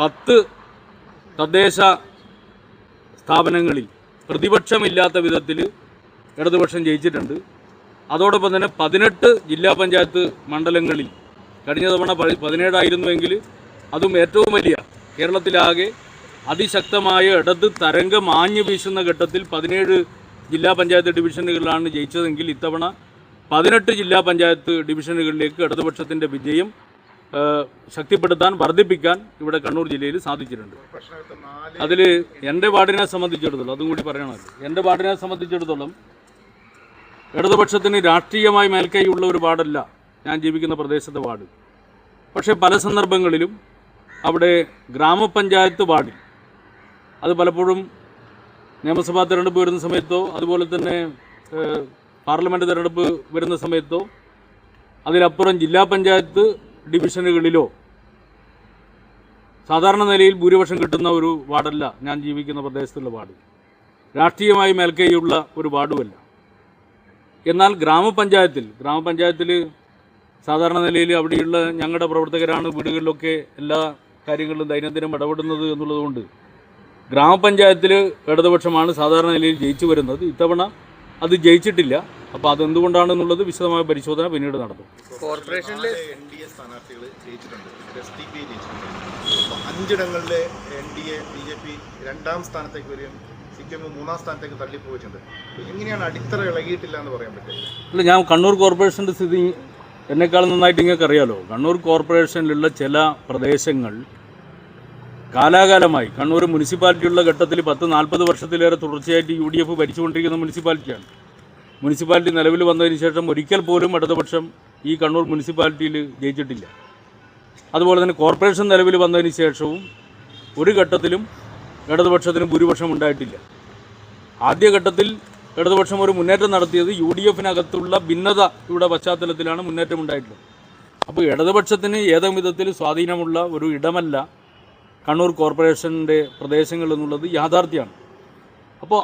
പത്ത് തദ്ദേശ സ്ഥാപനങ്ങളിൽ പ്രതിപക്ഷമില്ലാത്ത വിധത്തിൽ ഇടതുപക്ഷം ജയിച്ചിട്ടുണ്ട്. അതോടൊപ്പം തന്നെ പതിനെട്ട് ജില്ലാ പഞ്ചായത്ത് മണ്ഡലങ്ങളിൽ കഴിഞ്ഞ തവണ പതി- പതിനേഴായിരുന്നുവെങ്കിൽ അതും ഏറ്റവും വലിയ കേരളത്തിലാകെ അതിശക്തമായ ഇടത് തരംഗം ആഞ്ഞു വീശുന്ന ഘട്ടത്തിൽ പതിനേഴ് ജില്ലാ പഞ്ചായത്ത് ഡിവിഷനുകളിലാണ് ജയിച്ചതെങ്കിൽ ഇത്തവണ പതിനെട്ട് ജില്ലാ പഞ്ചായത്ത് ഡിവിഷനുകളിലേക്ക് ഇടതുപക്ഷത്തിന്റെ വിജയം ശക്തിപ്പെടുത്താൻ വർദ്ധിപ്പിക്കാൻ ഇവിടെ കണ്ണൂർ ജില്ലയിൽ സാധിച്ചിട്ടുണ്ട്. അതിൽ എന്റെ വാർഡിനെ സംബന്ധിച്ചിടത്തോളം അതും കൂടി പറയണമല്ലോ എന്റെ വാർഡിനെ സംബന്ധിച്ചിടത്തോളം ഇടതുപക്ഷത്തിന് രാഷ്ട്രീയമായി മേൽക്കൈയുള്ള ഒരു വാർഡല്ല ഞാൻ ജീവിക്കുന്ന പ്രദേശത്തെ വാർഡ്. പക്ഷേ പല സന്ദർഭങ്ങളിലും അവിടെ ഗ്രാമപഞ്ചായത്ത് വാർഡിൽ അത് പലപ്പോഴും നിയമസഭാ തിരഞ്ഞെടുപ്പ് വരുന്ന സമയത്തോ അതുപോലെ തന്നെ പാർലമെന്റ് തിരഞ്ഞെടുപ്പ് വരുന്ന സമയത്തോ അതിലപ്പുറം ജില്ലാ പഞ്ചായത്ത് ഡിവിഷനുകളിലോ സാധാരണ നിലയിൽ ഭൂരിപക്ഷം കിട്ടുന്ന ഒരു വാർഡല്ല ഞാൻ ജീവിക്കുന്ന പ്രദേശത്തുള്ള വാർഡ്. രാഷ്ട്രീയമായി മേൽക്കൈയുള്ള ഒരു വാർഡുമല്ല. എന്നാൽ ഗ്രാമപഞ്ചായത്തിൽ ഗ്രാമപഞ്ചായത്തിൽ സാധാരണ നിലയിൽ അവിടെയുള്ള ഞങ്ങളുടെ പ്രവർത്തകരാണ് വീടുകളിലൊക്കെ എല്ലാ കാര്യങ്ങളിലും ദൈനംദിനം ഇടപെടുന്നത് എന്നുള്ളതുകൊണ്ട് ഗ്രാമപഞ്ചായത്തിൽ ഇടതുപക്ഷമാണ് സാധാരണ നിലയിൽ ജയിച്ചു വരുന്നത്. ഇത്തവണ അത് ജയിച്ചിട്ടില്ല. അപ്പോൾ അതെന്തുകൊണ്ടാണെന്നുള്ളത് വിശദമായ പരിശോധന പിന്നീട് നടത്തും. കോർപ്പറേഷനിലെ എൻ ഡി എ സ്ഥാനാർത്ഥികൾ ജയിച്ചിട്ടുണ്ട്. എസ് ഡി പി ജയിച്ചിട്ടുണ്ട്. അഞ്ചിടങ്ങളിലെ N D A B J P രണ്ടാം സ്ഥാനത്തേക്ക് വരികയും സി പി എം മൂന്നാം സ്ഥാനത്തേക്ക് തള്ളിപ്പോയിട്ടുണ്ട്. എങ്ങനെയാണ് അടിത്തറ ഇളകിയിട്ടില്ല എന്ന് പറയാൻ പറ്റില്ല അല്ല ഞാൻ കണ്ണൂർ കോർപ്പറേഷന്റെ സ്ഥിതി എന്നെക്കാളും നന്നായിട്ട് നിങ്ങൾക്ക് അറിയാലോ. കണ്ണൂർ കോർപ്പറേഷനിലുള്ള ചില പ്രദേശങ്ങൾ കാലാകാലമായി കണ്ണൂർ മുനിസിപ്പാലിറ്റിയുള്ള ഘട്ടത്തിൽ പത്ത് നാൽപ്പത് വർഷത്തിലേറെ തുടർച്ചയായിട്ട് യു ഡി എഫ് ഭരിച്ചുകൊണ്ടിരിക്കുന്ന മുനിസിപ്പാലിറ്റിയാണ്. മുനിസിപ്പാലിറ്റി നിലവിൽ വന്നതിന് ശേഷം ഒരിക്കൽ പോലും ഇടതുപക്ഷം ഈ കണ്ണൂർ മുനിസിപ്പാലിറ്റിയിൽ ജയിച്ചിട്ടില്ല. അതുപോലെ തന്നെ കോർപ്പറേഷൻ നിലവിൽ വന്നതിന് ശേഷവും ഒരു ഘട്ടത്തിലും ഇടതുപക്ഷത്തിന് ഭൂരിപക്ഷം ഉണ്ടായിട്ടില്ല. ആദ്യഘട്ടത്തിൽ ഇടതുപക്ഷം ഒരു മുന്നേറ്റം നടത്തിയത് യു ഡി എഫിനകത്തുള്ള ഭിന്നതയുടെ പശ്ചാത്തലത്തിലാണ് മുന്നേറ്റം ഉണ്ടായിട്ടുള്ളത്. അപ്പോൾ ഇടതുപക്ഷത്തിന് ഏതെങ്കിലും വിധത്തിൽ സ്വാധീനമുള്ള ഒരു ഇടമല്ല കണ്ണൂർ കോർപ്പറേഷന്റെ പ്രദേശങ്ങൾ എന്നുള്ളത് യാഥാർത്ഥ്യമാണ്. അപ്പോൾ